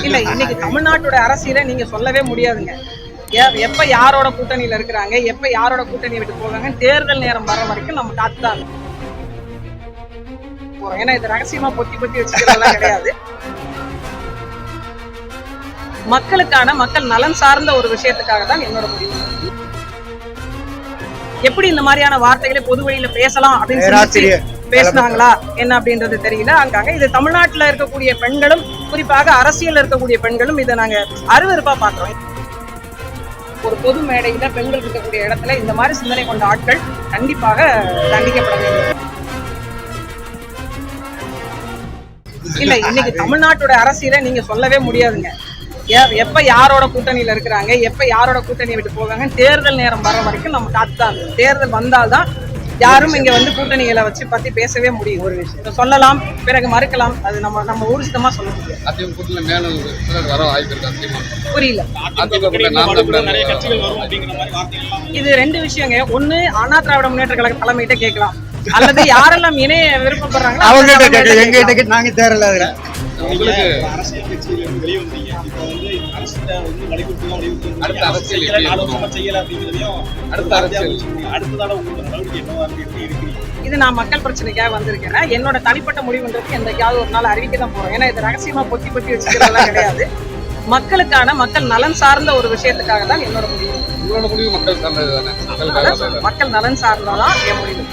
இல்ல இன்னைக்கு தமிழ்நாட்டோட அரசியல நீங்க சொல்லவே முடியாதுங்க எப்ப யாரோட கூட்டணியில இருக்கிறாங்க எப்ப யாரோட கூட்டணியை விட்டு போவாங்க தேர்தல் நேரம் வர வரைக்கும் நம்ம காத்துதான். போறோம். ஏன்னா இது ரகசியமா பொத்தி பொத்தி வச்சுக்கிறதெல்லாம் கிடையாது மக்களுக்கான மக்கள் நலன் சார்ந்த ஒரு விஷயத்துக்காக தான் என்னோட முடிவு எப்படி இந்த மாதிரியான வார்த்தைகளை பொது வழியில பேசலாம் அப்படின்னு சொல்லி பேசினாங்களா என்ன அப்படின்றது தெரியல அங்காங்க இது தமிழ்நாட்டுல இருக்கக்கூடிய பெண்களும் குறிப்பாக அரசியல் இருக்கக்கூடிய பெண்களும் இதை நாங்க அருவருப்பா பாக்குறோம் ஒரு பொது மேடையில பெண்கள் இருக்கக்கூடிய இடத்துல இந்த மாதிரி சிந்தனை கொண்ட ஆட்கள் கண்டிப்பாக தண்டிக்கப்பட வேண்டும். இல்ல இன்னைக்கு தமிழ்நாட்டோட அரசியல நீங்க சொல்லவே முடியாதுங்க. எப்ப யாரோட கூட்டணியில இருக்கிறாங்க எப்ப யாரோட கூட்டணியை விட்டு போவாங்க தேர்தல் நேரம் வர வரைக்கும் நம்ம காத்து தான் தேர்தல் வந்தால்தான் யாரும் இங்க வந்து கூட்டணிகளை வச்சு பத்தி பேசவே முடியும். ஒரு விஷயம். சொல்லலாம் பிறகு மறுக்கலாம். அது நம்ம நம்ம ஊர்ஜிதமா சொல்ல முடியாது. அதிமுக மேலும் வர வாய்ப்பு இருக்கு அதிமுக. புரியல. இது ரெண்டு விஷயங்க. ஒண்ணு அண்ணா திராவிட முன்னேற்ற கழக தலைமையிட்ட கேட்கலாம். அல்லது யாரெல்லாம் இணைய விருப்பப்படுறாங்களோ அவங்க நாங்க தேரல உங்களுக்கு நீங்க அரசியல் கட்சியில இருந்து வெளியே வந்தீங்க. இப்போ வந்து அரசியல வந்து வலியுறுத்தி வலியுறுத்தி அடுத்த அரசியல் செய்யல, எப்படி நாலு இருக்கும்? வருஷமா செய்யல அப்படிங்கிறதையும் அடுத்த அரசியல். அடுத்ததால உங்களோட நடவடிக்கை என்னவா இருக்கு எப்படி இருக்கிறீங்க இது நான் மக்கள் பிரச்சனைக்காக வந்திருக்கேன். என்னோட தனிப்பட்ட முடிவுன்றது என்னைக்காவது ஒரு நாள் அறிவிக்க தான் போறோம். ஏன்னா இது ரகசியமா பொத்தி பொத்தி வச்சுக்கிறதெல்லாம் கிடையாது. மக்களுக்கான மக்கள் நலன் சார்ந்த ஒரு விஷயத்துக்காக தான் என்னோட முடிவு. உங்களோட முடிவு மக்கள் சார்ந்தது தானே. மக்கள் நலன் சார்ந்ததான் என் முடிவு.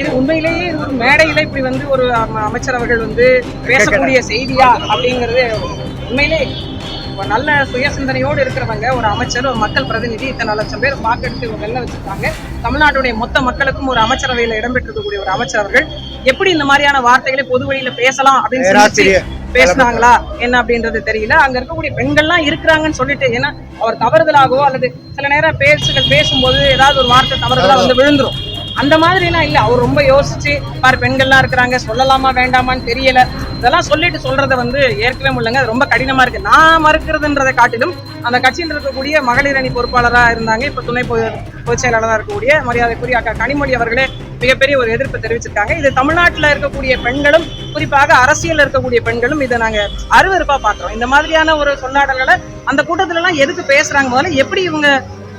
இது உண்மையிலேயே ஒரு மேடையில இப்படி வந்து ஒரு அம- அமைச்சர் அவர்கள் வந்து பேசக்கூடிய செய்தியா அப்படிங்கிறது உண்மையிலே ஒரு நல்ல சுய சிந்தனையோடு இருக்கிறவங்க ஒரு அமைச்சர் ஒரு மக்கள் பிரதிநிதி இத்தனை லட்சம் பேர் வாக்கெடுத்து வெளில வச்சிருக்காங்க. தமிழ்நாட்டுடைய மொத்த மக்களுக்கும் ஒரு அமைச்சரவையில இடம்பெற்றிருக்கக்கூடிய ஒரு அமைச்சர் அவர்கள் எப்படி இந்த மாதிரியான வார்த்தைகளை பொது வழியில பேசலாம் அப்படின்னு சொல்லி பேசினாங்களா? என்ன அப்படின்றது தெரியல. அங்க இருக்கக்கூடிய பெண்கள்லாம் இருக்கிறாங்கன்னு சொல்லிட்டு ஏன்னா அவர் தவறுதலாகவோ அல்லது சில நேரம் பேச்சுகள் பேசும்போது ஏதாவது ஒரு வார்த்தை தவறுதலா. வந்து விழுந்துரும். அந்த மாதிரிலாம் இல்லை. அவர் ரொம்ப யோசிச்சு பார் பெண்கள்லாம் இருக்கிறாங்க சொல்லலாமா வேண்டாமான்னு தெரியல. இதெல்லாம் சொல்லிட்டு சொல்றத வந்து ஏற்கவே முடியலங்க. அது ரொம்ப கடினமா இருக்கு. நான் மறுக்கிறதுன்றதை காட்டிலும் அந்த கட்சியில் இருக்கக்கூடிய மகளிர் அணி பொறுப்பாளராக இருந்தாங்க. இப்போ துணை பொதுச் செயலாளராக இருக்கக்கூடிய மரியாதைக்குரிய அக்கா கனிமொழி அவர்களே மிகப்பெரிய ஒரு எதிர்ப்பு தெரிவிச்சிருக்காங்க. இது தமிழ்நாட்டில் இருக்கக்கூடிய பெண்களும் குறிப்பாக அரசியல் இருக்கக்கூடிய பெண்களும் இதை நாங்கள் அருவருப்பாக பார்க்குறோம் இந்த மாதிரியான ஒரு சொல்லாடல்களை அந்த கூட்டத்திலலாம் எதுக்கு பேசுகிறாங்க முதல்ல எப்படி இவங்க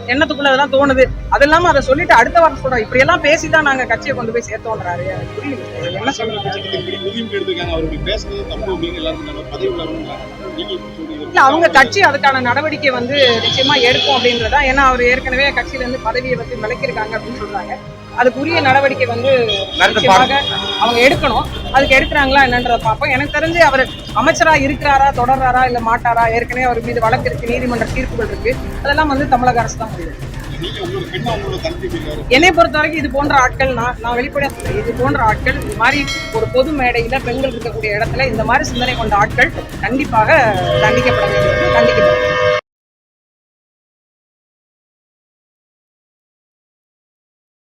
எண்ணத்துக்குள்ள அதெல்லாம் தோணுது. அது இல்லாம அதை சொல்லிட்டு அடுத்த வாரம் சொல்றோம். இப்படி எல்லாம் பேசிதான் நாங்க கட்சியை கொண்டு போய் சேர்த்தோன்றாரு புரியுது என்ன சொல்றது? பேசுறது தப்பு அப்படின்னு எல்லாரும் பதவி இல்ல அவங்க கட்சி அதுக்கான நடவடிக்கை வந்து நிச்சயமா எடுக்கும் அப்படின்றதா. ஏன்னா அவர் ஏற்கனவே கட்சியில இருந்து பதவியை வந்து விலக்கியிருக்காங்க அப்படின்னு சொல்றாங்க. அதுக்குரிய நடவடிக்கை வந்து நிச்சயமாக அவங்க எடுக்கணும். அதுக்கு எடுக்கிறாங்களா என்னன்றதை பார்ப்போம். எனக்கு தெரிஞ்சு அவர் அமைச்சரா இருக்கிறாரா தொடர்றாரா இல்ல மாட்டாரா? ஏற்கனவே அவர் மீது வழக்கு இருக்கு நீதிமன்ற தீர்ப்புகள் இருக்கு. அதெல்லாம் வந்து தமிழக அரசு தான் முடியும் என்னை பொறுத்த வரைக்கும் இது போன்ற ஆட்கள் நான் நான் வெளிப்படையா சொல்றேன். இது போன்ற ஆட்கள் இது மாதிரி ஒரு பொது மேடையில பெண்கள் இருக்கக்கூடிய இடத்துல இந்த மாதிரி சிந்தனை கொண்ட ஆட்கள் கண்டிப்பாக தண்டிக்கப்பட வேண்டும். கண்டிக்கப்படும்